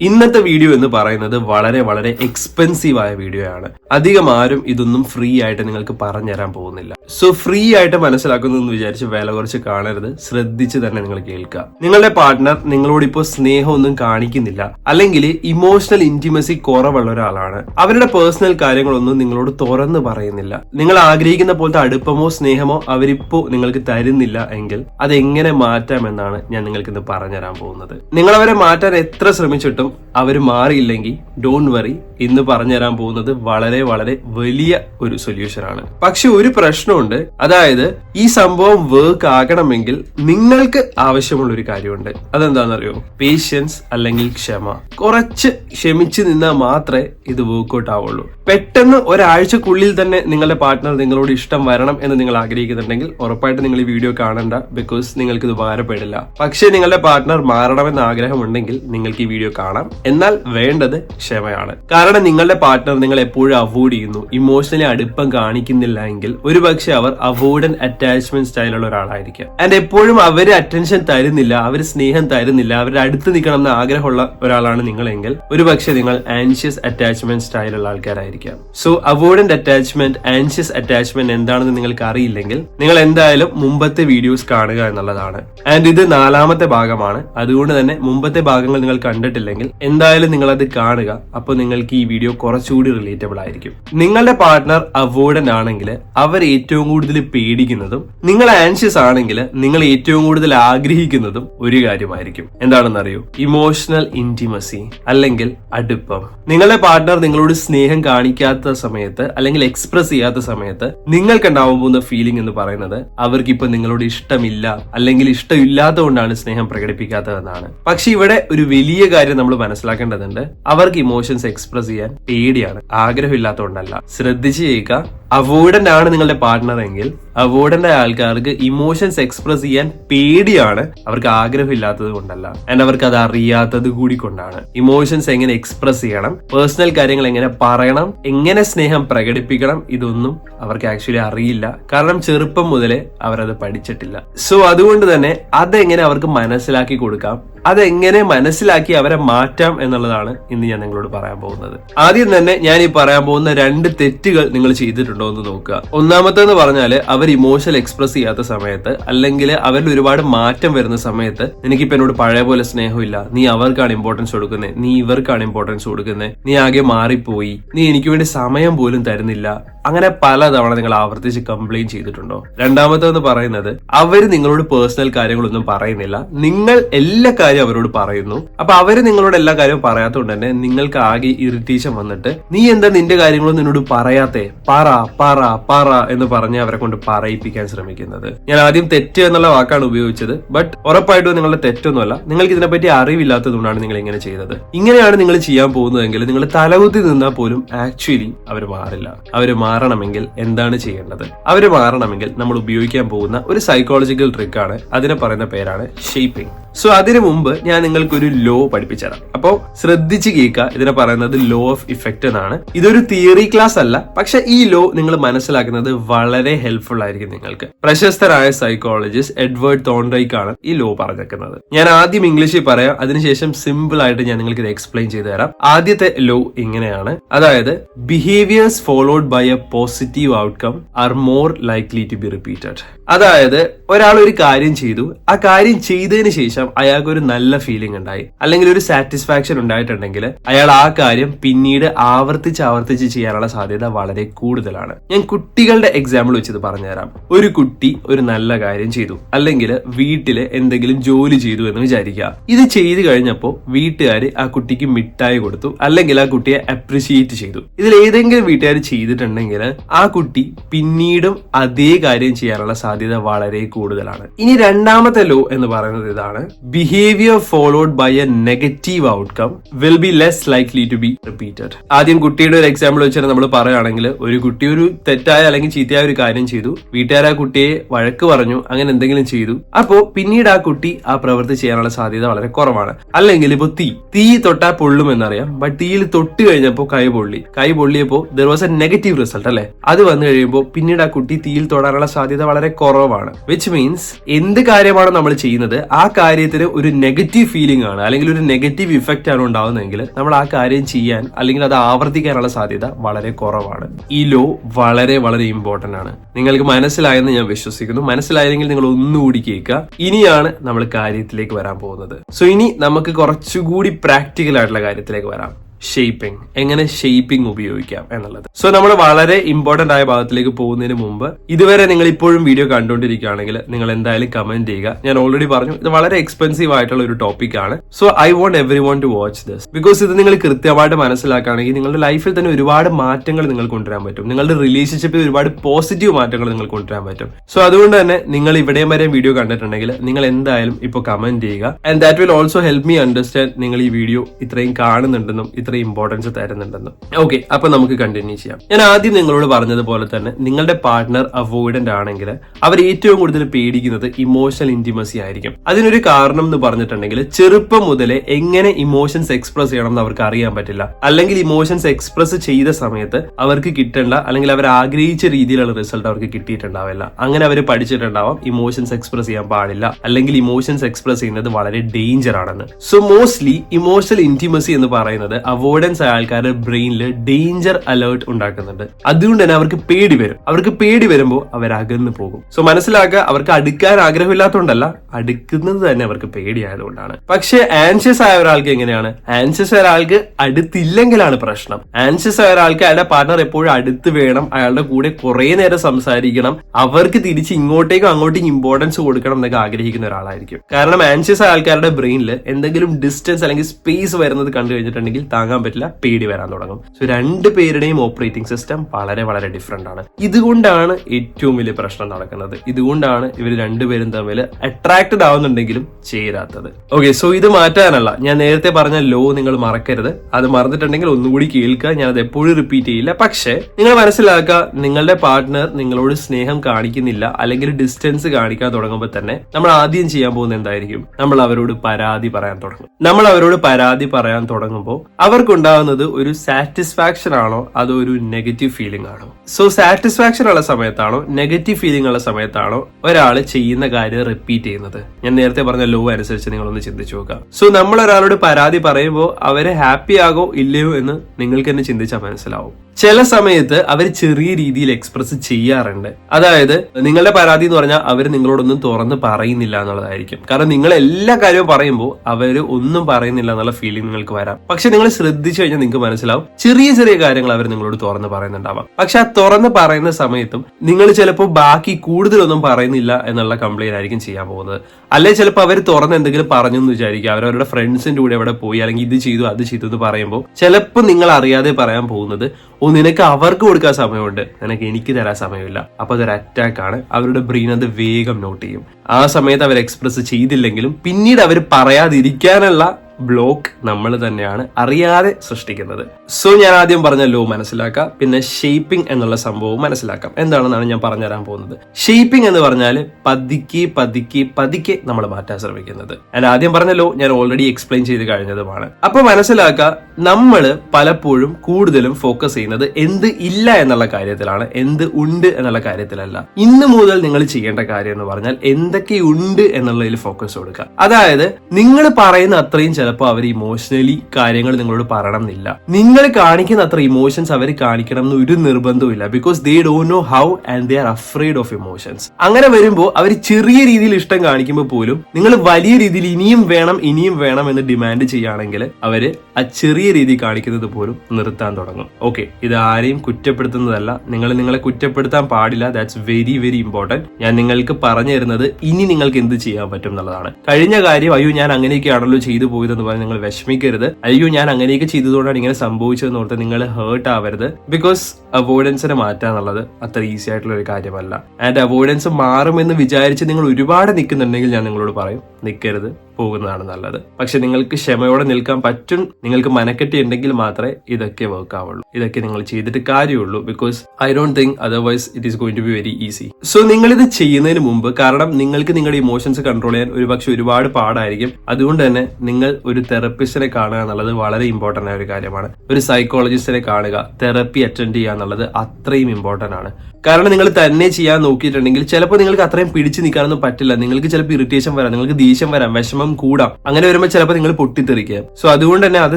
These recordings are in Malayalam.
ഇന്നത്തെ വീഡിയോ എന്ന് പറയുന്നത് വളരെ വളരെ എക്സ്പെൻസീവ് ആയ വീഡിയോ ആണ്. അധികം ആരും ഇതൊന്നും ഫ്രീ ആയിട്ട് നിങ്ങൾക്ക് പറഞ്ഞുതരാൻ പോകുന്നില്ല. സോ ഫ്രീ ആയിട്ട് മനസ്സിലാക്കുന്നു എന്ന് വിചാരിച്ച് വില കുറച്ച് കാണരുത്. ശ്രദ്ധിച്ച് തന്നെ നിങ്ങൾ കേൾക്കുക. നിങ്ങളുടെ പാർട്ട്ണർ നിങ്ങളോട് ഇപ്പോൾ സ്നേഹമൊന്നും കാണിക്കുന്നില്ല. അല്ലെങ്കിൽ ഇമോഷണൽ ഇന്റിമസി കുറവുള്ള ഒരാളാണ്. അവരുടെ പേഴ്സണൽ കാര്യങ്ങളൊന്നും നിങ്ങളോട് തുറന്നു പറയുന്നില്ല. നിങ്ങൾ ആഗ്രഹിക്കുന്ന പോലത്തെ അടുപ്പമോ സ്നേഹമോ അവരിപ്പോ നിങ്ങൾക്ക് തരുന്നില്ല എങ്കിൽ അതെങ്ങനെ മാറ്റാമെന്നാണ് ഞാൻ നിങ്ങൾക്ക് ഇന്ന് പറഞ്ഞുതരാൻ പോകുന്നത്. നിങ്ങൾ അവരെ മാറ്റാൻ എത്ര ശ്രമിച്ചിട്ടും അവർ മാറിയില്ലെങ്കിൽ ഡോണ്ട് വറി ഇന്ന് പറഞ്ഞുതരാൻ പോകുന്നത് വളരെ വളരെ വലിയ ഒരു സൊല്യൂഷൻ ആണ്. പക്ഷെ ഒരു പ്രശ്നമുണ്ട്. അതായത് ഈ സംഭവം വർക്ക് ആകണമെങ്കിൽ നിങ്ങൾക്ക് ആവശ്യമുള്ള ഒരു കാര്യമുണ്ട്. അതെന്താണെന്നറിയോ? പേഷ്യൻസ് അല്ലെങ്കിൽ ക്ഷമ. കുറച്ച് ക്ഷമിച്ച് നിന്നാൽ മാത്രമേ ഇത് വർക്ക്ഔട്ട് ആവുള്ളൂ. പെട്ടെന്ന് ഒരാഴ്ചക്കുള്ളിൽ തന്നെ നിങ്ങളുടെ പാർട്ട്ണർ നിങ്ങളോട് ഇഷ്ടം വരണം എന്ന് നിങ്ങൾ ആഗ്രഹിക്കുന്നുണ്ടെങ്കിൽ ഉറപ്പായിട്ട് നിങ്ങൾ ഈ വീഡിയോ കാണണ്ട ബിക്കോസ് നിങ്ങൾക്ക് ഇത് ഉപകാരപ്പെടില്ല. പക്ഷേ നിങ്ങളുടെ പാർട്ട്ണർ മാറണമെന്ന് ആഗ്രഹമുണ്ടെങ്കിൽ നിങ്ങൾക്ക് ഈ വീഡിയോ കാണാം. എന്നാൽ വേണ്ടത് ക്ഷമയാണ് കാരണം നിങ്ങളുടെ പാർട്ട്ണർ നിങ്ങൾ എപ്പോഴും അവോയ്ഡ് ചെയ്യുന്നു. ഇമോഷണലി അടുപ്പം കാണിക്കുന്നില്ല എങ്കിൽ ഒരുപക്ഷെ അവർ അവോയ്ഡൻ അറ്റാച്ച്മെന്റ് സ്റ്റൈലുള്ള ഒരാളായിരിക്കും. ആൻഡ് എപ്പോഴും അവർ അറ്റൻഷൻ തരുന്നില്ല അവർ സ്നേഹം തരുന്നില്ല അവരുടെ അടുത്ത് നിൽക്കണം എന്ന് ആഗ്രഹമുള്ള ഒരാളാണ് നിങ്ങളെങ്കിൽ ഒരുപക്ഷെ നിങ്ങൾ ആൻഷ്യസ് അറ്റാച്ച്മെന്റ് സ്റ്റൈലുള്ള ആൾക്കാരായിരിക്കാം. So avoidant attachment anxious attachment എന്താണെന്ന് നിങ്ങൾക്ക് അറിയില്ലെങ്കിൽ നിങ്ങൾ എന്തായാലും മുമ്പത്തെ വീഡിയോസ് കാണുക എന്നുള്ളതാണ്. ആൻഡ് ഇത് നാലാമത്തെ ഭാഗമാണ്. അതുകൊണ്ട് തന്നെ മുമ്പത്തെ ഭാഗങ്ങൾ നിങ്ങൾ കണ്ടിട്ടില്ലെങ്കിൽ എന്തായാലും നിങ്ങൾ അത് കാണുക. അപ്പോൾ നിങ്ങൾക്ക് ഈ വീഡിയോ കുറച്ചുകൂടി റിലേറ്റബിൾ ആയിരിക്കും. നിങ്ങളുടെ പാർട്ട്ണർ അവോയ്ഡന്റ് ആണെങ്കിൽ അവർ ഏറ്റവും കൂടുതൽ പേടിക്കുന്നതും നിങ്ങൾ ആൻഷ്യസ് ആണെങ്കിൽ നിങ്ങൾ ഏറ്റവും കൂടുതൽ ആഗ്രഹിക്കുന്നതും ഒരു കാര്യമായിരിക്കും. എന്താണെന്നറിയോ? ഇമോഷണൽ ഇന്റിമസി അല്ലെങ്കിൽ അടുപ്പം. നിങ്ങളുടെ പാർട്ട്ണർ നിങ്ങളോട് സ്നേഹം കാണിക്കാത്ത സമയത്ത് അല്ലെങ്കിൽ എക്സ്പ്രസ് ചെയ്യാത്ത സമയത്ത് നിങ്ങൾക്ക് ഉണ്ടാവാൻ പോകുന്ന ഫീലിംഗ് എന്ന് പറയുന്നത് അവർക്ക് ഇപ്പൊ നിങ്ങളോട് ഇഷ്ടമില്ല അല്ലെങ്കിൽ ഇഷ്ടമില്ലാത്തതുകൊണ്ടാണ് സ്നേഹം പ്രകടിപ്പിക്കാത്തതെന്നാണ്. പക്ഷെ ഇവിടെ ഒരു വലിയ കാര്യം നമ്മൾ മനസ്സിലാക്കേണ്ടതുണ്ട്. അവർക്ക് ഇമോഷൻസ് എക്സ്പ്രസ് ചെയ്യാൻ പേടിയാണ്. ആഗ്രഹമില്ലാത്തതുകൊണ്ടല്ല. ശ്രദ്ധിച്ച് ചെയ്യുക. അവോയ്ഡന്റ് ആണ് നിങ്ങളുടെ പാർട്ട്ണർ എങ്കിൽ അവോയ്ഡന്റ് ആയ ആൾക്കാർക്ക് ഇമോഷൻസ് എക്സ്പ്രസ് ചെയ്യാൻ പേടിയാണ് അവർക്ക് ആഗ്രഹമില്ലാത്തത് കൊണ്ടല്ല. ആൻഡ് അവർക്ക് അത് അറിയാത്തത് കൂടി കൊണ്ടാണ്. ഇമോഷൻസ് എങ്ങനെ എക്സ്പ്രസ് ചെയ്യണം പേഴ്സണൽ കാര്യങ്ങൾ എങ്ങനെ പറയണം എങ്ങനെ സ്നേഹം പ്രകടിപ്പിക്കണം ഇതൊന്നും അവർക്ക് ആക്ച്വലി അറിയില്ല. കാരണം ചെറുപ്പം മുതലേ അവരത് പഠിച്ചിട്ടില്ല. സോ അതുകൊണ്ട് തന്നെ അതെങ്ങനെ അവർക്ക് മനസ്സിലാക്കി കൊടുക്കാം അതെങ്ങനെ മനസ്സിലാക്കി അവരെ മാറ്റാം എന്നുള്ളതാണ് ഇന്ന് ഞാൻ നിങ്ങളോട് പറയാൻ പോകുന്നത്. ആദ്യം തന്നെ ഞാൻ ഈ പറയാൻ പോകുന്ന രണ്ട് തെറ്റുകൾ നിങ്ങൾ ചെയ്തിട്ടുണ്ടോ. എന്ന് നോക്കുക. ഒന്നാമത്തെന്ന് പറഞ്ഞാൽ അവർ ഇമോഷണൽ എക്സ്പ്രസ് ചെയ്യാത്ത സമയത്ത് അല്ലെങ്കിൽ അവരിൽ ഒരുപാട് മാറ്റം വരുന്ന സമയത്ത് എനിക്കിപ്പോ എന്നോട് പഴയ പോലെ സ്നേഹമില്ല. നീ അവർക്കാണ് ഇമ്പോർട്ടൻസ് കൊടുക്കുന്നത് നീ ഇവർക്കാണ് ഇമ്പോർട്ടൻസ് കൊടുക്കുന്നത് നീ ആകെ മാറിപ്പോയി. നീ എനിക്ക് വേണ്ടി സമയം പോലും തരുന്നില്ല. അങ്ങനെ പല തവണ നിങ്ങൾ ആവർത്തിച്ച് കംപ്ലൈന്റ് ചെയ്തിട്ടുണ്ടോ? രണ്ടാമത്തെന്ന് പറയുന്നത് അവർ നിങ്ങളോട് പേഴ്സണൽ കാര്യങ്ങളൊന്നും പറയുന്നില്ല. നിങ്ങൾ എല്ലാ കാര്യം അവരോട് പറയുന്നു. അപ്പൊ അവർ നിങ്ങളോട് എല്ലാ കാര്യവും പറയാത്തതുകൊണ്ട് തന്നെ നിങ്ങൾക്ക് ആകെ ഇറിറ്റേഷൻ വന്നിട്ട് നീ എന്താ നിന്റെ കാര്യങ്ങളൊന്നും നിന്നോട് പറയാത്തേ? പറ. പറ പറ എന്ന് പറഞ്ഞ് അവരെ കൊണ്ട് പറയിപ്പിക്കാൻ ശ്രമിക്കുന്നത്. ഞാൻ ആദ്യം തെറ്റ് എന്നുള്ള വാക്കാണ് ഉപയോഗിച്ചത് ബട്ട് ഉറപ്പായിട്ടും നിങ്ങളുടെ തെറ്റൊന്നുമല്ല. നിങ്ങൾക്ക് ഇതിനെപ്പറ്റി അറിവില്ലാത്തതുകൊണ്ടാണ് നിങ്ങൾ ഇങ്ങനെ ചെയ്തത്. ഇങ്ങനെയാണ് നിങ്ങൾ ചെയ്യാൻ പോകുന്നതെങ്കിൽ നിങ്ങൾ തലകുത്തി നിന്നാൽ പോലും ആക്ച്വലി അവർ മാറില്ല. അവർ മാറണമെങ്കിൽ എന്താണ് ചെയ്യേണ്ടത്? അവർ മാറണമെങ്കിൽ നമ്മൾ ഉപയോഗിക്കാൻ പോകുന്ന ഒരു സൈക്കോളജിക്കൽ ട്രിക്കാണ് അതിനെ പറയുന്ന പേരാണ് ഷേപ്പിംഗ് സോ അതിനു മുമ്പ് ഞാൻ നിങ്ങൾക്ക് ഒരു ലോ പഠിപ്പിച്ചുതരാം. അപ്പോൾ ശ്രദ്ധിച്ച് കേൾക്കുക. ഇതിനെ പറയുന്നത് ലോ ഓഫ് ഇഫക്റ്റ് എന്നാണ്. ഇതൊരു തിയറി ക്ലാസ് അല്ല. പക്ഷെ ഈ ലോ നിങ്ങൾ മനസ്സിലാക്കുന്നത് വളരെ ഹെൽപ്ഫുൾ ആയിരിക്കും നിങ്ങൾക്ക്. പ്രശസ്തരായ സൈക്കോളജിസ്റ്റ് എഡ്വേർഡ് തോണ്ടൈക്ക് ആണ് ഈ ലോ പറഞ്ഞേക്കുന്നത്. ഞാൻ ആദ്യം ഇംഗ്ലീഷിൽ പറയാം. അതിനുശേഷം സിമ്പിൾ ആയിട്ട് ഞാൻ നിങ്ങൾക്ക് ഇത് എക്സ്പ്ലെയിൻ ചെയ്തു തരാം. ആദ്യത്തെ ലോ ഇങ്ങനെയാണ്. അതായത് behaviours followed by a positive outcome are more likely to be repeated അതായത് ഒരാൾ ഒരു കാര്യം ചെയ്തു. ആ കാര്യം ചെയ്തതിന് ശേഷം അയാൾക്ക് ഒരു നല്ല ഫീലിംഗ് ഉണ്ടായി. അല്ലെങ്കിൽ ഒരു സാറ്റിസ്ഫാക്ഷൻ ഉണ്ടായിട്ടുണ്ടെങ്കിൽ അയാൾ ആ കാര്യം പിന്നീട് ആവർത്തിച്ച് ആവർത്തിച്ച് ചെയ്യാനുള്ള സാധ്യത വളരെ കൂടുതലാണ്. ഞാൻ കുട്ടികളുടെ എക്സാമ്പിൾ വെച്ചത് പറഞ്ഞുതരാം. ഒരു കുട്ടി ഒരു നല്ല കാര്യം ചെയ്തു. അല്ലെങ്കിൽ വീട്ടിൽ എന്തെങ്കിലും ജോലി ചെയ്തു എന്ന് വിചാരിക്കുക. ഇത് ചെയ്തു കഴിഞ്ഞപ്പോൾ വീട്ടുകാർ ആ കുട്ടിക്ക് മിഠായി കൊടുത്തു. അല്ലെങ്കിൽ ആ കുട്ടിയെ അപ്രിഷിയേറ്റ് ചെയ്തു. ഇതിൽ ഏതെങ്കിലും വീട്ടുകാർ ചെയ്തിട്ടുണ്ടെങ്കിൽ ആ കുട്ടി പിന്നീടും അതേ കാര്യം ചെയ്യാനുള്ള സാധ്യത വളരെ കൂടുതലാണ്. ഇനി രണ്ടാമത്തെ ലോ എന്ന് പറയുന്നത് ഇതാണ്. Behaviour followed by a negative outcome will be less likely to be repeated ആദ്യം കുട്ടിയുടെ ഒരു എക്സാമ്പിൾ വെച്ചാൽ നമ്മൾ പറയുകയാണെങ്കിൽ ഒരു കുട്ടി ഒരു തെറ്റായ അല്ലെങ്കിൽ ചീത്തയായ ഒരു കാര്യം ചെയ്തു. വീട്ടുകാർ ആ കുട്ടിയെ വഴക്ക് പറഞ്ഞു അങ്ങനെ എന്തെങ്കിലും ചെയ്തു. അപ്പോ പിന്നീട് ആ കുട്ടി ആ പ്രവൃത്തി ചെയ്യാനുള്ള സാധ്യത വളരെ കുറവാണ്. അല്ലെങ്കിൽ ഇപ്പൊ തീ. തീ തൊട്ടാ പൊള്ളും എന്നറിയാം. ബട്ട് തീയിൽ തൊട്ട് കഴിഞ്ഞപ്പോൾ കൈ പൊള്ളി. കൈ പൊള്ളിയപ്പോൾ there was a negative result അല്ലെ? അത് വന്നു കഴിയുമ്പോൾ പിന്നീട് ആ കുട്ടി തീയിൽ തൊടാനുള്ള സാധ്യത വളരെ കുറവാണ്. വിച്ച് മീൻസ് എന്ത് കാര്യമാണ് നമ്മൾ ചെയ്യുന്നത് ആ കാര്യം കാര്യത്തിന് ഒരു നെഗറ്റീവ് ഫീലിംഗ് ആണ് അല്ലെങ്കിൽ ഒരു നെഗറ്റീവ് ഇഫക്റ്റ് ആണ് ഉണ്ടാകുന്നതെങ്കിൽ നമ്മൾ ആ കാര്യം ചെയ്യാൻ അല്ലെങ്കിൽ അത് ആവർത്തിക്കാനുള്ള സാധ്യത വളരെ കുറവാണ്. ഈ ലോ വളരെ വളരെ ഇമ്പോർട്ടന്റ് ആണ്. നിങ്ങൾക്ക് മനസ്സിലായെന്ന് ഞാൻ വിശ്വസിക്കുന്നു. മനസ്സിലായെങ്കിൽ നിങ്ങൾ ഒന്നുകൂടി കേൾക്കുക. ഇനിയാണ് നമ്മൾ കാര്യത്തിലേക്ക് വരാൻ പോകുന്നത്. സോ ഇനി നമുക്ക് കുറച്ചുകൂടി പ്രാക്ടിക്കൽ ആയിട്ടുള്ള കാര്യത്തിലേക്ക് വരാം. ഷേപ്പിംഗ് എങ്ങനെ ഷേപ്പിംഗ് ഉപയോഗിക്കാം എന്നുള്ളത്. സോ നമ്മൾ വളരെ ഇമ്പോർട്ടന്റ് ആയ ഭാഗത്തിലേക്ക് പോകുന്നതിന് മുമ്പ് ഇതുവരെ നിങ്ങൾ ഇപ്പോഴും വീഡിയോ കണ്ടുകൊണ്ടിരിക്കുകയാണെങ്കിൽ നിങ്ങൾ എന്തായാലും കമന്റ് ചെയ്യുക. ഞാൻ ഓൾറെഡി പറഞ്ഞു ഇത് വളരെ എക്സ്പെൻസീവ് ആയിട്ടുള്ള ഒരു ടോപ്പിക് ആണ്. So I want every one to watch this because ഇത് നിങ്ങൾ കൃത്യമായിട്ട് മനസ്സിലാക്കുകയാണെങ്കിൽ നിങ്ങളുടെ ലൈഫിൽ തന്നെ ഒരുപാട് മാറ്റങ്ങൾ നിങ്ങൾ കൊണ്ടുവരാൻ പറ്റും. നിങ്ങളുടെ റിലേഷൻഷിപ്പിൽ ഒരുപാട് പോസിറ്റീവ് മാറ്റങ്ങൾ നിങ്ങൾ കൊണ്ടുവരാൻ പറ്റും. സോ അതുകൊണ്ട് തന്നെ നിങ്ങൾ ഇവിടെയും വരെ വീഡിയോ കണ്ടിട്ടുണ്ടെങ്കിൽ നിങ്ങൾ എന്തായാലും ഇപ്പോൾ കമന്റ് ചെയ്യുക. And that will also help me understand നിങ്ങൾ ഈ വീഡിയോ ഇത്രയും കാണുന്നുണ്ടെന്നും ഇത്രയും ഇമ്പോർട്ടൻസ് തരുന്നുണ്ടെന്ന്. ഓക്കെ അപ്പൊ നമുക്ക് കണ്ടിന്യൂ ചെയ്യാം. ഞാൻ ആദ്യം നിങ്ങളോട് പറഞ്ഞതുപോലെ തന്നെ നിങ്ങളുടെ പാർട്ട്ണർ അവോയ്ഡന്റ് ആണെങ്കിൽ അവർ ഏറ്റവും കൂടുതൽ പേടിക്കുന്നത് ഇമോഷണൽ ഇന്റിമസി ആയിരിക്കും. അതിനൊരു കാരണം എന്ന് പറഞ്ഞിട്ടുണ്ടെങ്കിൽ ചെറുപ്പം മുതലേ എങ്ങനെ ഇമോഷൻസ് എക്സ്പ്രസ് ചെയ്യണം എന്ന് അവർക്ക് അറിയാൻ പറ്റില്ല. അല്ലെങ്കിൽ ഇമോഷൻസ് എക്സ്പ്രസ് ചെയ്ത സമയത്ത് അവർക്ക് കിട്ടേണ്ട അല്ലെങ്കിൽ അവർ ആഗ്രഹിച്ച രീതിയിലുള്ള റിസൾട്ട് അവർക്ക് കിട്ടിയിട്ടുണ്ടാവില്ല. അങ്ങനെ അവർ പഠിച്ചിട്ടുണ്ടാവാം ഇമോഷൻസ് എക്സ്പ്രസ് ചെയ്യാൻ പാടില്ല. അല്ലെങ്കിൽ ഇമോഷൻസ് എക്സ്പ്രസ് ചെയ്യുന്നത് വളരെ ഡേഞ്ചർ ആണെന്ന്. സോ മോസ്റ്റ്ലി ഇമോഷണൽ ഇന്റിമസി എന്ന് പറയുന്നത് അവോയ്ഡൻസ് ആയ ആൾക്കാരുടെ ബ്രെയിനിൽ ഡേഞ്ചർ അലേർട്ട് ഉണ്ടാക്കുന്നുണ്ട്. അതുകൊണ്ട് തന്നെ അവർക്ക് പേടി വരും. അവർക്ക് പേടി വരുമ്പോൾ അവർ അകന്നു പോകും. സോ മനസ്സിലാക്കുക അവർക്ക് അടുക്കാൻ ആഗ്രഹമില്ലാത്തതുകൊണ്ടല്ല അടുക്കുന്നത് തന്നെ അവർക്ക് പേടിയായതുകൊണ്ടാണ്. പക്ഷെ ആൻഷ്യസ് ആയ ഒരാൾക്ക് എങ്ങനെയാണ്? ആൻഷ്യസ് ആയ ഒരാൾക്ക് അടുത്തില്ലെങ്കിലാണ് പ്രശ്നം. ആൻഷ്യസ് ആയ ഒരാൾക്ക് അയാളുടെ പാർട്ണർ എപ്പോഴും അടുത്ത് വേണം. അയാളുടെ കൂടെ കുറെ നേരം സംസാരിക്കണം. അവർക്ക് തിരിച്ച് ഇങ്ങോട്ടേക്കും അങ്ങോട്ടേക്കും ഇമ്പോർട്ടൻസ് കൊടുക്കണം എന്നൊക്കെ ആഗ്രഹിക്കുന്ന ഒരാളായിരിക്കും. കാരണം ആൻഷ്യസ് ആയ ആൾക്കാരുടെ ബ്രെയിനിൽ എന്തെങ്കിലും ഡിസ്റ്റൻസ് അല്ലെങ്കിൽ സ്പേസ് വരുന്നത് കണ്ടു കഴിഞ്ഞിട്ടുണ്ടെങ്കിൽ താങ്ങാൻ പറ്റില്ല പേടി വരാൻ തുടങ്ങും. സോ രണ്ട് പേരുടെയും ഓപ്പറേറ്റിംഗ് സിസ്റ്റം വളരെ വളരെ ഡിഫറെന്റ് ആണ്. ഇതുകൊണ്ടാണ് ഏറ്റവും വലിയ പ്രശ്നം നടക്കുന്നത്. ഇതുകൊണ്ടാണ് ഇവർ രണ്ടുപേരും തമ്മിൽ അട്രാക്റ്റഡ് ആവുന്നുണ്ടെങ്കിലും ചേരാത്തത്. ഓക്കെ സോ ഇത് മാറ്റാനല്ല. ഞാൻ നേരത്തെ പറഞ്ഞ ലോ നിങ്ങൾ മറക്കരുത്. അത് മറന്നിട്ടുണ്ടെങ്കിൽ ഒന്നുകൂടി കേൾക്കുക. ഞാൻ അത് എപ്പോഴും റിപ്പീറ്റ് ചെയ്യില്ല. പക്ഷേ നിങ്ങൾ മനസ്സിലാക്കുക നിങ്ങളുടെ പാർട്ട്ണർ നിങ്ങളോട് സ്നേഹം കാണിക്കുന്നില്ല അല്ലെങ്കിൽ ഡിസ്റ്റൻസ് കാണിക്കാൻ തുടങ്ങുമ്പോൾ തന്നെ നമ്മൾ ആദ്യം ചെയ്യാൻ പോകുന്നത് എന്തായിരിക്കും? നമ്മൾ അവരോട് പരാതി പറയാൻ തുടങ്ങും. നമ്മൾ അവരോട് പരാതി പറയാൻ തുടങ്ങുമ്പോൾ അവർക്കുണ്ടാകുന്നത് ഒരു സാറ്റിസ്ഫാക്ഷൻ ആണോ? അതോ ഒരു നെഗറ്റീവ് ഫീലിംഗ് ആണോ? സോ സാറ്റിസ്ഫാക്ഷൻ ഉള്ള സമയത്താണോ? നെഗറ്റീവ് ഫീലിംഗ് ഉള്ള സമയത്താണോ ഒരാൾ ചെയ്യുന്ന കാര്യം റിപ്പീറ്റ് ചെയ്യുന്നത്? ഞാൻ നേരത്തെ പറഞ്ഞ ലോ അനുസരിച്ച് നിങ്ങളൊന്ന് ചിന്തിച്ചു നോക്കാം. സോ നമ്മൾ ഒരാളോട് പരാതി പറയുമ്പോൾ അവരെ ഹാപ്പി ആകോ ഇല്ലയോ എന്ന് നിങ്ങൾക്ക് തന്നെ ചിന്തിച്ചാൽ മനസ്സിലാവും. ചില സമയത്ത് അവർ ചെറിയ രീതിയിൽ എക്സ്പ്രസ് ചെയ്യാറുണ്ട്. അതായത് നിങ്ങളുടെ പരാതി എന്ന് പറഞ്ഞാൽ അവർ നിങ്ങളോടൊന്നും തുറന്ന് പറയുന്നില്ല എന്നുള്ളതായിരിക്കും. കാരണം നിങ്ങൾ എല്ലാ കാര്യവും പറയുമ്പോൾ അവർ ഒന്നും പറയുന്നില്ല എന്നുള്ള ഫീലിംഗ് നിങ്ങൾക്ക് വരാം. പക്ഷെ നിങ്ങൾ ശ്രദ്ധിച്ചു കഴിഞ്ഞാൽ നിങ്ങൾക്ക് മനസ്സിലാവും. ചെറിയ ചെറിയ കാര്യങ്ങൾ അവർ നിങ്ങളോട് തുറന്ന് പറയുന്നുണ്ടാവാം. പക്ഷെ ആ തുറന്ന് പറയുന്ന സമയത്തും നിങ്ങൾ ചിലപ്പോൾ ബാക്കി കൂടുതലൊന്നും പറയുന്നില്ല എന്നുള്ള കംപ്ലൈന്റ് ആയിരിക്കും ചെയ്യാൻ പോകുന്നത്. അല്ലെ ചിലപ്പോൾ അവർ തുറന്ന് എന്തെങ്കിലും പറഞ്ഞു എന്ന് വിചാരിക്കുക അവരവരുടെ ഫ്രണ്ട്സിന്റെ കൂടെ എവിടെ പോയി അല്ലെങ്കിൽ ഇത് ചെയ്തു അത് ചെയ്തു എന്ന് പറയുമ്പോൾ ചിലപ്പോൾ നിങ്ങൾ അറിയാതെ പറയാൻ പോകുന്നത് ഓ നിനക്ക് അവർക്ക് കൊടുക്കാൻ സമയമുണ്ട്. നിനക്ക് എനിക്ക് തരാൻ സമയമില്ല. അപ്പോൾ അതൊരു അറ്റാക്ക് ആണ്. അവരുടെ ബ്രെയിൻ അത് വേഗം നോട്ട് ചെയ്യും. ആ സമയത്ത് അവർ എക്സ്പ്രസ് ചെയ്തില്ലെങ്കിലും പിന്നീട് അവർ പറയാതിരിക്കാനുള്ള ബ്ലോക്ക് നമ്മൾ തന്നെയാണ് അറിയാതെ സൃഷ്ടിക്കുന്നത്. സോ ഞാൻ ആദ്യം പറഞ്ഞ ലോ മനസ്സിലാക്കാം. പിന്നെ ഷേപ്പിംഗ് എന്നുള്ള സംഭവം മനസ്സിലാക്കാം. എന്താണെന്നാണ് ഞാൻ പറഞ്ഞുതരാൻ പോകുന്നത്. ഷേപ്പിംഗ് എന്ന് പറഞ്ഞാൽ പതുക്കി പതുക്കി പതുക്കെ നമ്മൾ മാറ്റാൻ ശ്രമിക്കുന്നത്. ഞാൻ ആദ്യം പറഞ്ഞ ലോ ഞാൻ ഓൾറെഡി എക്സ്പ്ലെയിൻ ചെയ്ത് കഴിഞ്ഞതുമാണ്. അപ്പൊ മനസ്സിലാക്കുക നമ്മൾ പലപ്പോഴും കൂടുതലും ഫോക്കസ് ചെയ്യുന്നത് എന്ത് ഇല്ല എന്നുള്ള കാര്യത്തിലാണ് എന്ത് ഉണ്ട് എന്നുള്ള കാര്യത്തിലല്ല. ഇന്ന് മുതൽ നിങ്ങൾ ചെയ്യേണ്ട കാര്യം എന്ന് പറഞ്ഞാൽ എന്തൊക്കെ ഉണ്ട് എന്നുള്ളതിൽ ഫോക്കസ് കൊടുക്കുക. അതായത് നിങ്ങൾ പറയുന്ന അത്രയും ചിലപ്പോൾ അവർ ഇമോഷണലി കാര്യങ്ങൾ നിങ്ങളോട് പറയണം എന്നില്ല നിങ്ങൾ കാണിക്കുന്ന അത്ര ഇമോഷൻസ് അവർ കാണിക്കണം എന്ന് ഒരു നിർബന്ധവും because they Dr know how and they are afraid of emotions അങ്ങനെ വരുമ്പോൾ അവർ ചെറിയ രീതിയിൽ ഇഷ്ടം കാണിക്കുമ്പോൾ പോലും നിങ്ങൾ വലിയ രീതിയിൽ ഇനിയും വേണം ഇനിയും വേണം എന്ന് ഡിമാൻഡ് ചെയ്യുകയാണെങ്കിൽ അവർ ആ ചെറിയ രീതി കാണിക്കുന്നത് പോലും നിർത്താൻ തുടങ്ങും. ഓക്കെ ഇത് ആരെയും കുറ്റപ്പെടുത്തുന്നതല്ല. നിങ്ങൾ നിങ്ങളെ കുറ്റപ്പെടുത്താൻ പാടില്ല. ദാറ്റ്സ് വെരി വെരി ഇമ്പോർട്ടന്റ് ഞാൻ നിങ്ങൾക്ക് പറഞ്ഞു തരുന്നത് ഇനി നിങ്ങൾക്ക് എന്ത് ചെയ്യാൻ പറ്റും എന്നുള്ളതാണ്. കഴിഞ്ഞ കാര്യം അയ്യോ ഞാൻ അങ്ങനെയൊക്കെയാണല്ലോ ചെയ്തു പോയതെന്ന് പറഞ്ഞ് നിങ്ങൾ വിഷമിക്കരുത്. അയ്യോ ഞാൻ അങ്ങനെയൊക്കെ ചെയ്തതുകൊണ്ടാണ് ഇങ്ങനെ സംഭവിച്ചതെന്ന് ഓർത്ത് നിങ്ങൾ ഹേർട്ട് ആവരുത്. ബിക്കോസ് അവോയ്ഡൻസിനെ മാറ്റുക എന്നുള്ളത് അത്ര ഈസി ആയിട്ടുള്ള ഒരു കാര്യമല്ല. ആൻഡ് അവോയ്ഡൻസ് മാറുമെന്ന് വിചാരിച്ച് നിങ്ങൾ ഒരുപാട് നിൽക്കുന്നുണ്ടെങ്കിൽ ഞാൻ നിങ്ങളോട് പറയും. നിൽക്കരുത്. പോകുന്നതാണ് നല്ലത്. പക്ഷെ നിങ്ങൾക്ക് ക്ഷമയോടെ നിൽക്കാൻ പറ്റും. നിങ്ങൾക്ക് മനക്കെട്ടി ഉണ്ടെങ്കിൽ മാത്രമേ ഇതൊക്കെ വർക്ക് ആവുള്ളൂ. ഇതൊക്കെ നിങ്ങൾ ചെയ്തിട്ട് കാര്യമുള്ളൂ. Because I don't think otherwise it is going to be very easy so നിങ്ങൾ ഇത് ചെയ്യുന്നതിന് മുമ്പ് കാരണം നിങ്ങൾക്ക് നിങ്ങളുടെ ഇമോഷൻസ് കൺട്രോൾ ചെയ്യാൻ ഒരുപക്ഷെ ഒരുപാട് പാടായിരിക്കും. അതുകൊണ്ട് തന്നെ നിങ്ങൾ ഒരു തെറപ്പിസ്റ്റിനെ കാണുക എന്നുള്ളത് വളരെ ഇമ്പോർട്ടന്റ് ആയ ഒരു കാര്യമാണ്. ഒരു സൈക്കോളജിസ്റ്റിനെ കാണുക തെറപ്പി അറ്റൻഡ് ചെയ്യുക എന്നുള്ളത് അത്രയും ഇമ്പോർട്ടന്റ് ആണ്. കാരണം നിങ്ങൾ തന്നെ ചെയ്യാൻ നോക്കിയിട്ടുണ്ടെങ്കിൽ ചിലപ്പോൾ നിങ്ങൾക്ക് അത്രയും പിടിച്ചു നിൽക്കാനൊന്നും പറ്റില്ല. നിങ്ങൾക്ക് ചിലപ്പോൾ ഇറിറ്റേഷൻ വരാം നിങ്ങൾക്ക് ദേഷ്യം വരാം വിഷമം കൂടാം. അങ്ങനെ വരുമ്പോൾ ചിലപ്പോൾ നിങ്ങൾ പൊട്ടിത്തെറിക്കുക. സോ അതുകൊണ്ട് തന്നെ അത്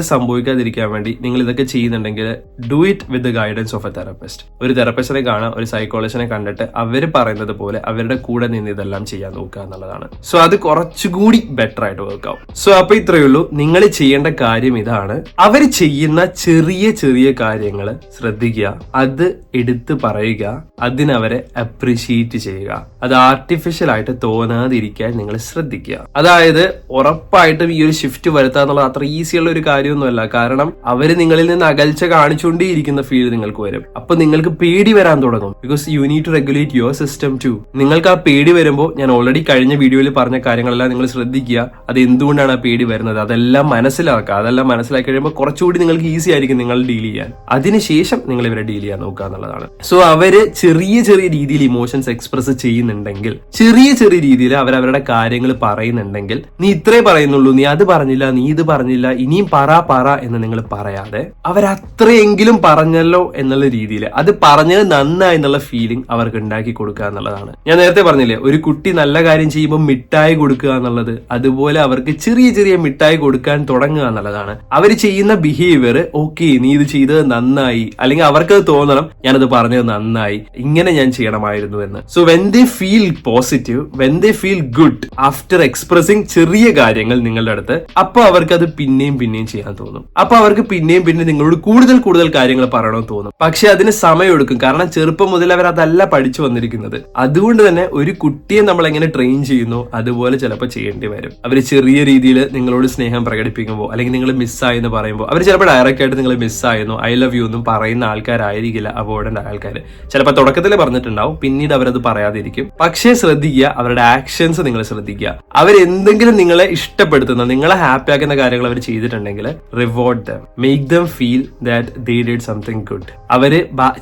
സംഭവിക്കാതിരിക്കാൻ വേണ്ടി നിങ്ങൾ ഇതൊക്കെ ചെയ്യുന്നുണ്ടെങ്കിൽ do it with the guidance of a therapist ഒരു തെറപ്പിസ്റ്റിനെ കാണാം ഒരു സൈക്കോളജിനെ കണ്ടിട്ട് അവർ പറയുന്നത് പോലെ അവരുടെ കൂടെ നിന്ന് ഇതെല്ലാം ചെയ്യാൻ നോക്കുക എന്നുള്ളതാണ്. സോ അത് കുറച്ചുകൂടി ബെറ്റർ ആയിട്ട് വർക്ക് ആവും. സോ അപ്പൊ ഇത്രയേ ഉള്ളൂ. നിങ്ങൾ ചെയ്യേണ്ട കാര്യം ഇതാണ്. അവർ ചെയ്യുന്ന ചെറിയ ചെറിയ കാര്യങ്ങൾ ശ്രദ്ധിക്കുക അത് എടുത്തു പറയുക അതിനവരെ അപ്രിഷിയേറ്റ് ചെയ്യുക. അത് ആർട്ടിഫിഷ്യൽ ആയിട്ട് തോന്നാതിരിക്കാൻ നിങ്ങൾ ശ്രദ്ധിക്കുക. അതായത് ഉറപ്പായിട്ടും ഈ ഒരു ഷിഫ്റ്റ് വരുത്തുക എന്നുള്ളത് അത്ര ഈസി ഉള്ള ഒരു കാര്യമൊന്നുമല്ല. കാരണം അവർ നിങ്ങളിൽ നിന്ന് അകൽച്ച കാണിച്ചുകൊണ്ടേയിരിക്കുന്ന ഫീൽ നിങ്ങൾക്ക് വരും. അപ്പൊ നിങ്ങൾക്ക് പേടി വരാൻ തുടങ്ങും. Because you need to regulate your system to നിങ്ങൾക്ക് ആ പേടി വരുമ്പോൾ ഞാൻ ഓൾറെഡി കഴിഞ്ഞ വീഡിയോയിൽ പറഞ്ഞ കാര്യങ്ങളെല്ലാം നിങ്ങൾ ശ്രദ്ധിക്കുക. അത് എന്തുകൊണ്ടാണ് ആ പേടി വരുന്നത്? അതെല്ലാം മനസ്സിലാക്കുക. അതെല്ലാം മനസ്സിലാക്കി കഴിയുമ്പോൾ കുറച്ചുകൂടി നിങ്ങൾക്ക് ഈസി ആയിരിക്കും നിങ്ങൾ ഡീൽ ചെയ്യാൻ. അതിനുശേഷം നിങ്ങൾ ഇവരെ ഡീൽ ചെയ്യാൻ നോക്കുക എന്നുള്ളതാണ്. സോ അവർ ചെറിയ ചെറിയ രീതിയിൽ ഇമോഷൻസ് എക്സ്പ്രസ് ചെയ്യുന്നുണ്ടെങ്കിൽ ചെറിയ ചെറിയ രീതിയിൽ അവർ അവരുടെ കാര്യങ്ങൾ പറയുന്നുണ്ടെങ്കിൽ നീ ഇത്രേ പറയുന്നുള്ളൂ നീ അത് പറഞ്ഞില്ല നീ ഇത് പറഞ്ഞില്ല ഇനിയും പറ പറ എന്ന് നിങ്ങൾ പറയാതെ അവരത്രയെങ്കിലും പറഞ്ഞല്ലോ എന്നുള്ള രീതിയിൽ അത് പറഞ്ഞത് നന്നായി എന്നുള്ള ഫീലിംഗ് അവർക്ക് ഉണ്ടാക്കി കൊടുക്കുക എന്നുള്ളതാണ്. ഞാൻ നേരത്തെ പറഞ്ഞില്ലേ ഒരു കുട്ടി നല്ല കാര്യം ചെയ്യുമ്പോൾ മിഠായി കൊടുക്കുക എന്നുള്ളത് അതുപോലെ അവർക്ക് ചെറിയ ചെറിയ മിഠായി കൊടുക്കാൻ തുടങ്ങുക എന്നുള്ളതാണ്. അവർ ചെയ്യുന്ന ബിഹേവിയർ ഓക്കെ നീ ഇത് ചെയ്തത് നന്നായി അല്ലെങ്കിൽ അവർക്ക് തോന്നണം ഞാനത് പറഞ്ഞത് നന്നായി ഇങ്ങനെ ഞാൻ ചെയ്യണമായിരുന്നു എന്ന്. So when they feel positive when they feel good after expressing ചെറിയ കാര്യങ്ങൾ നിങ്ങളുടെ അടുത്ത് അപ്പൊ അവർക്ക് അത് പിന്നെയും പിന്നെയും ചെയ്യാൻ തോന്നും. അപ്പൊ അവർക്ക് പിന്നെയും പിന്നെ നിങ്ങളോട് കൂടുതൽ കൂടുതൽ കാര്യങ്ങൾ പറയണമെന്ന് തോന്നും. പക്ഷെ അതിന് സമയമെടുക്കും കാരണം ചെറുപ്പം മുതൽ അവർ അതല്ല പഠിച്ചു വന്നിരിക്കുന്നത്. അതുകൊണ്ട് തന്നെ ഒരു കുട്ടിയെ നമ്മൾ എങ്ങനെ ട്രെയിൻ ചെയ്യുന്നു അതുപോലെ ചിലപ്പോൾ ചെയ്യേണ്ടി വരും. അവർ ചെറിയ രീതിയിൽ നിങ്ങളോട് സ്നേഹം പ്രകടിപ്പിക്കുമ്പോൾ അല്ലെങ്കിൽ നിങ്ങൾ മിസ്സായി എന്ന് പറയുമ്പോൾ അവർ ചിലപ്പോൾ ഡയറക്റ്റ് ആയിട്ട് നിങ്ങൾ മിസ്സായിരുന്നു ഐ ലവ് യു എന്നും പറയുന്ന ആൾക്കാരായിരിക്കില്ല അവോയ്ഡന്റ് ആൾക്കാർ ചിലപ്പോൾ തുടക്കത്തിൽ പറഞ്ഞിട്ടുണ്ടാവും പിന്നീട് അവരത് പറയാതിരിക്കും. പക്ഷേ ശ്രദ്ധിക്കുക അവരുടെ ആക്ഷൻസ് നിങ്ങൾ ശ്രദ്ധിക്കുക. അവരെന്തെങ്കിലും നിങ്ങളെ ഇഷ്ടപ്പെടുത്തുന്ന നിങ്ങളെ ഹാപ്പി ആക്കുന്ന കാര്യങ്ങൾ അവർ ചെയ്തിട്ടുണ്ടെങ്കിൽ reward them make them feel that they did something good അവർ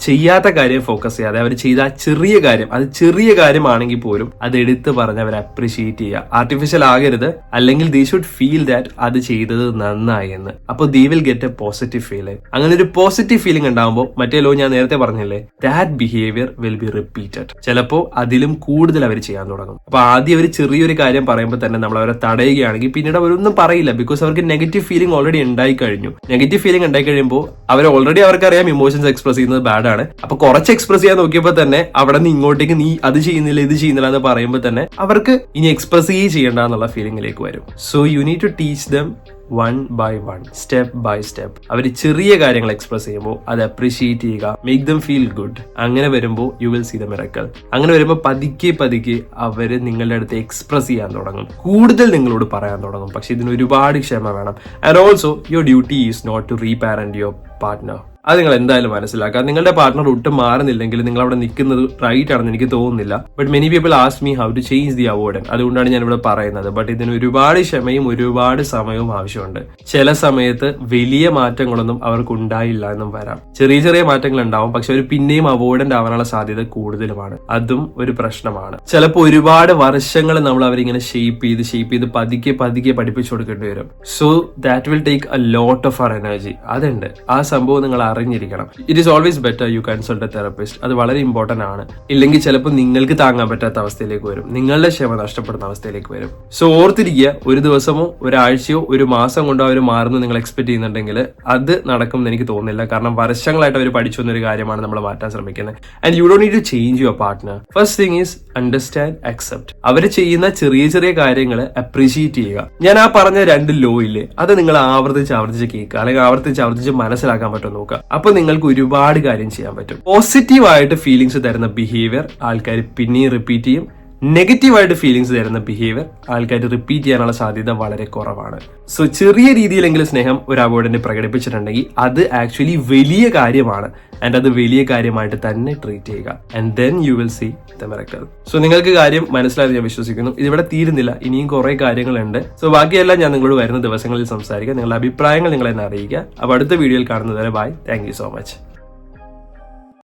ചെയ്യാത്ത കാര്യം ഫോക്കസ് ചെയ്യാതെ അവർ ചെയ്ത ചെറിയ കാര്യം അത് ചെറിയ കാര്യമാണെങ്കിൽ പോലും അത് എടുത്ത് പറഞ്ഞ് അവർ അപ്രിഷിയേറ്റ് ചെയ്യുക. ആർട്ടിഫിഷ്യൽ ആകരുത് അല്ലെങ്കിൽ ദേ ഷുഡ് ഫീൽ ദാറ്റ് അത് ചെയ്തത് നന്നായി എന്ന്. അപ്പോൾ they will get a positive feeling അങ്ങനെ ഒരു പോസിറ്റീവ് ഫീലിംഗ് ഉണ്ടാകുമ്പോൾ മറ്റേ ലോ ഞാൻ നേരത്തെ പറഞ്ഞില്ലേ that behaviour will be repeated ചിലപ്പോൾ അതിലും കൂടുതൽ അവർ ചെയ്യാൻ തുടങ്ങും. അപ്പൊ ആദ്യം അവർ ചെറിയൊരു കാര്യം പറയുമ്പോൾ തന്നെ നമ്മൾ അവരെ തടയുകയാണെങ്കിൽ പിന്നീട് അവരൊന്നും പറയില്ല. ബിക്കോസ് അവർക്ക് നെഗറ്റീവ് ഫീലിംഗ് ഓൾറെഡി ഉണ്ടായി കഴിഞ്ഞു. നെഗറ്റീവ് ഫീലിംഗ് ഉണ്ടായി കഴിയുമ്പോൾ അവർ ഓൾറെഡി അവർക്കറിയാം ഇമോഷൻസ് എക്സ്പ്രസ് ചെയ്യുന്നത് ബാഡ് ആണ്. അപ്പൊ കുറച്ച് എക്സ്പ്രസ് ചെയ്യാൻ നോക്കിയപ്പോൾ തന്നെ അവിടെ നിന്ന് ഇങ്ങോട്ടേക്ക് നീ അത് ചെയ്യുന്നില്ല ഇത് ചെയ്യുന്നില്ല എന്ന് പറയുമ്പോൾ തന്നെ അവർക്ക് ഇനി എക്സ്പ്രസ് ചെയ്യേ ചെയ്യേണ്ട എന്നുള്ള ഫീലിംഗിലേക്ക് വരും. So you need to teach them one by one step by step അവർ ചെറിയ കാര്യങ്ങൾ എക്സ്പ്രസ് ചെയ്യുമ്പോൾ അത് അപ്രീഷിയേറ്റ് ചെയ്യുക മേക്ക് ദം ഫീൽ ഗുഡ് അങ്ങനെ വരുമ്പോൾ you will see the miracle അങ്ങനെ വരുമ്പോൾ പതുക്കെ പതുക്കെ അവർ നിങ്ങളുടെ അടുത്ത് എക്സ്പ്രസ് ചെയ്യാൻ തുടങ്ങും. കൂടുതൽ നിങ്ങളോട് പറയാൻ തുടങ്ങും. പക്ഷെ ഇതിന് ഒരുപാട് ക്ഷമ വേണം. And also your duty is not to reparent your partner അത് നിങ്ങൾ എന്തായാലും മനസ്സിലാക്കുക. നിങ്ങളുടെ പാർട്ട്ണർ ഒട്ടും മാറുന്നില്ലെങ്കിൽ നിങ്ങൾ അവിടെ നിൽക്കുന്നത് റൈറ്റ് ആണെന്ന് എനിക്ക് തോന്നുന്നില്ല. But many people ask me how to change the അവോർഡൻ അതുകൊണ്ടാണ് ഞാൻ ഇവിടെ പറയുന്നത്. ബട്ട് ഇതിന് ഒരുപാട് ക്ഷമയും ഒരുപാട് സമയവും ആവശ്യമുണ്ട്. ചില സമയത്ത് വലിയ മാറ്റങ്ങളൊന്നും അവർക്ക് ഉണ്ടായില്ല എന്നും വരാം. ചെറിയ ചെറിയ മാറ്റങ്ങൾ ഉണ്ടാവും. പക്ഷെ അവർ പിന്നെയും അവോർഡൻ ആവാനുള്ള സാധ്യത കൂടുതലുമാണ്. അതും ഒരു പ്രശ്നമാണ്. ചിലപ്പോൾ ഒരുപാട് വർഷങ്ങൾ നമ്മൾ അവരിങ്ങനെ ഷേപ്പ് ചെയ്ത് ഷേപ്പ് ചെയ്ത് പതുക്കെ പതുക്കെ പഠിപ്പിച്ചു കൊടുക്കേണ്ടി വരും. So that will take a lot of our energy അതുണ്ട്. ആ സംഭവം നിങ്ങൾ അറിഞ്ഞിരിക്കണം. It is always better you consult a therapist അത് വളരെ ഇമ്പോർട്ടന്റ് ആണ്. ഇല്ലെങ്കിൽ ചിലപ്പോൾ നിങ്ങൾക്ക് താങ്ങാൻ പറ്റാത്ത അവസ്ഥയിലേക്ക് വരും. നിങ്ങളുടെ ക്ഷമ നഷ്ടപ്പെടുന്ന അവസ്ഥയിലേക്ക് വരും. സോ ഓർത്തിരിക്കുക ഒരു ദിവസമോ ഒരാഴ്ചയോ ഒരു മാസം കൊണ്ടോ അവർ മാറുന്നു നിങ്ങൾ എക്സ്പെക്ട് ചെയ്യുന്നുണ്ടെങ്കിൽ അത് നടക്കും എന്ന് എനിക്ക് തോന്നുന്നില്ല. കാരണം വർഷങ്ങളായിട്ട് അവർ പഠിച്ചു വന്നൊരു കാര്യമാണ് നമ്മൾ മാറ്റാൻ ശ്രമിക്കുന്നത്. And you Dr need to change your partner first thing is understand accept അവർ ചെയ്യുന്ന ചെറിയ ചെറിയ കാര്യങ്ങൾ അപ്രീഷിയേറ്റ് ചെയ്യുക. ഞാൻ ആ പറഞ്ഞ രണ്ട് ലോ ഇല്ലേ? അത് നിങ്ങൾ ആവർത്തിച്ച് ആവർത്തിച്ച് കേൾക്കുക. അല്ലെങ്കിൽ ആവർത്തിച്ച് ആവർത്തിച്ച് മനസ്സിലാക്കാൻ പറ്റും നോക്കുക. അപ്പൊ നിങ്ങൾക്ക് ഒരുപാട് കാര്യം ചെയ്യാൻ പറ്റും. പോസിറ്റീവായിട്ട് ഫീലിങ്സ് തരുന്ന ബിഹേവിയർ ആൾക്കാർ പിന്നെയും റിപ്പീറ്റ് ചെയ്യും. നെഗറ്റീവായിട്ട് ഫീലിങ്സ് തരുന്ന ബിഹേവിയർ ആൾക്കാർ റിപ്പീറ്റ് ചെയ്യാനുള്ള സാധ്യത വളരെ കുറവാണ്. സോ ചെറിയ രീതിയിലെങ്കിലും സ്നേഹം ഒരു അവോർഡിനെ പ്രകടിപ്പിച്ചിട്ടുണ്ടെങ്കിൽ അത് ആക്ച്വലി വലിയ കാര്യമാണ്. ആൻഡ് അത് വലിയ കാര്യമായിട്ട് തന്നെ ട്രീറ്റ് ചെയ്യുക. And then you will see the miracle so നിങ്ങൾക്ക് കാര്യം മനസ്സിലായി ഞാൻ വിശ്വസിക്കുന്നു. ഇതിവിടെ തീരുന്നില്ല. ഇനിയും കുറെ കാര്യങ്ങളുണ്ട്. സോ ബാക്കിയെല്ലാം ഞാൻ നിങ്ങളോട് വരുന്ന ദിവസങ്ങളിൽ സംസാരിക്കാം. നിങ്ങളുടെ അഭിപ്രായങ്ങൾ നിങ്ങളെന്നെ അറിയിക്കുക. അപ്പോൾ അടുത്ത വീഡിയോയിൽ കാണുന്നതുവരെ ബൈ താങ്ക് സോ മച്ച്